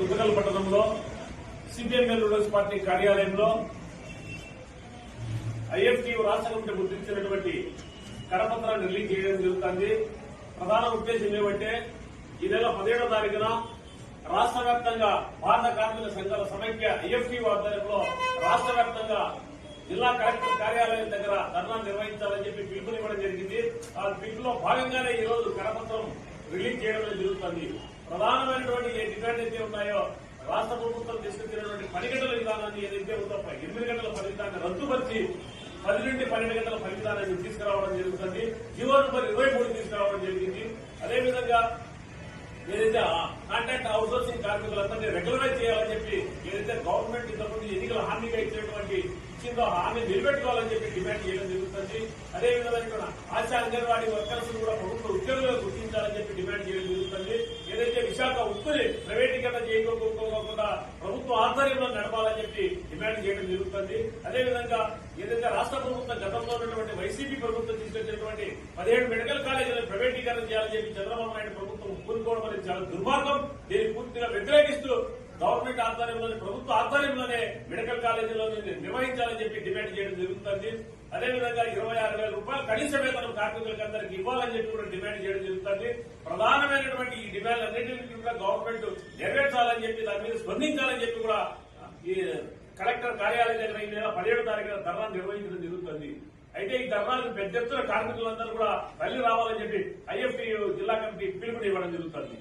దుగ్గల్ పట్టణంలో సిపిఎంఎల్ రూరల్స్ పార్టీ కార్యాలయంలో ఐఎఫ్టీ రాష్ట్ర కమిటీ గుర్తించినటువంటి కరపత్రాన్ని రిలీజ్ చేయడం జరుగుతుంది. ప్రధాన ఉద్దేశం ఏమంటే ఈ నెల పదిహేడో తారీఖున రాష్ట్ర వ్యాప్తంగా భారత కార్మిక సంఘాల సమైక్య ఐఎఫ్టీ ఆధ్వర్యంలో రాష్ట్ర వ్యాప్తంగా జిల్లా కలెక్టర్ కార్యాలయం దగ్గర ధర్నా నిర్వహించాలని చెప్పి పిలుపునివ్వడం జరిగింది. ఆ పిలుపులో భాగంగానే ఈ రోజు కరపత్రం రిలీజ్ చేయడం జరుగుతుంది. ప్రధానమైనటువంటి ఏ డిమాండ్ అయితే ఉన్నాయో రాష్ట్ర ప్రభుత్వం తీసుకొచ్చినటువంటి పది గంటల విధానాన్ని ఏదైతే ఉందో ఎనిమిది గంటల పని విధానాన్ని రద్దుపరిచి పది నుండి పన్నెండు గంటల పని విధానాన్ని తీసుకురావడం జరుగుతుంది. జీవో నంబర్ ఇరవై మూడు తీసుకురావడం జరిగింది. అదేవిధంగా ఏదైతే కాంట్రాక్ట్ అవుట్సోర్సింగ్ కార్మికులందరినీ రెగ్యులరైజ్ చేయాలని చెప్పి ఏదైతే గవర్నమెంట్ ఇంతకుముందు ఎన్నికల హామీగా ఇచ్చినటువంటి ఇచ్చిందో హామీ నిలబెట్టుకోవాలని చెప్పి డిమాండ్ చేయడం జరుగుతుంది. అదేవిధంగా ఇక్కడ ఆశా అంగన్వాడీ వర్కర్స్ కూడా ప్రభుత్వ ఉద్యోగులుగా గుర్తించాలని చెప్పి డిమాండ్ చేయడం జరుగుతుంది ఏదైతే విశాఖ ప్రైవేటీకరణ చేయకోకుండా ప్రభుత్వ ఆధ్వర్యంలో నడపాలని చెప్పి డిమాండ్ చేయడం జరుగుతుంది. అదేవిధంగా ఏదైతే రాష్ట్ర ప్రభుత్వం గతంలో ఉన్నటువంటి వైసీపీ ప్రభుత్వం తీసుకొచ్చినటువంటి పదిహేడు మెడికల్ కాలేజీలను ప్రైవేటీకరణ చేయాలని చెప్పి చంద్రబాబు నాయుడు ప్రభుత్వం కూరుకోవడం అనేది చాలా దుర్మార్గం. దీన్ని పూర్తిగా వ్యతిరేకిస్తూ గవర్నమెంట్ ఆధ్వర్యంలోనే ప్రభుత్వ ఆధ్వర్యంలోనే మెడికల్ కాలేజీలో నిర్వహించాలని చెప్పి డిమాండ్ చేయడం జరుగుతుంది. అదేవిధంగా ఇరవై ఆరు వేల రూపాయలు కనీస వేతనం కార్మికులకు అందరికీ ఇవ్వాలని చెప్పి కూడా డిమాండ్ చేయడం జరుగుతుంది. ప్రధానమైనటువంటి ఈ డిమాండ్ అన్నింటినీ కూడా గవర్నమెంట్ నెరవేర్చాలని చెప్పి దాని మీద స్పందించాలని చెప్పి కూడా ఈ కలెక్టర్ కార్యాలయం దగ్గర ఈ నెల పదిహేడు తారీఖున ధర్నా నిర్వహించడం జరుగుతుంది. అయితే ఈ ధర్నాలకు పెద్ద ఎత్తున కార్మికులందరూ కూడా తల్లి రావాలని చెప్పి ఐఎఫ్టీ జిల్లా కమిటీ పిలుపునివ్వడం జరుగుతుంది.